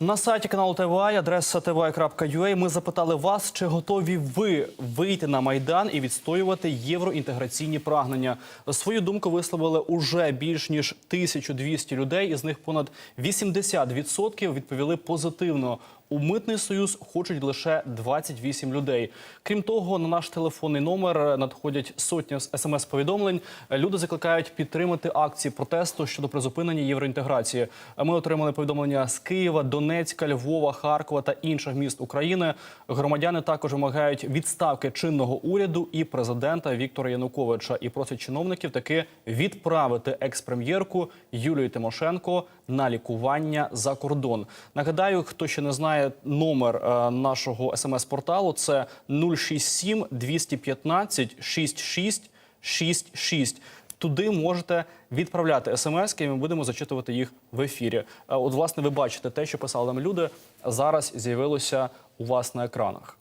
На сайті каналу ТВА, адреса tva.ua, ми запитали вас, чи готові ви вийти на Майдан і відстоювати євроінтеграційні прагнення. Свою думку висловили уже більш ніж 1200 людей, із них понад 80% відповіли позитивно. У митний союз хочуть лише 28 людей. Крім того, на наш телефонний номер надходять сотні смс-повідомлень. Люди закликають підтримати акції протесту щодо призупинення євроінтеграції. Ми отримали повідомлення з Києва, Донецька, Львова, Харкова та інших міст України. Громадяни також вимагають відставки чинного уряду і президента Віктора Януковича і просять чиновників таки відправити екс-прем'єрку Юлію Тимошенко на лікування за кордон. Нагадаю, хто ще не знає номер е, нашого смс-порталу, це 067 215 66 66. Туди можете відправляти смс, і ми будемо зачитувати їх в ефірі. Е, От, власне, ви бачите те, що писали нам люди, зараз з'явилося у вас на екранах.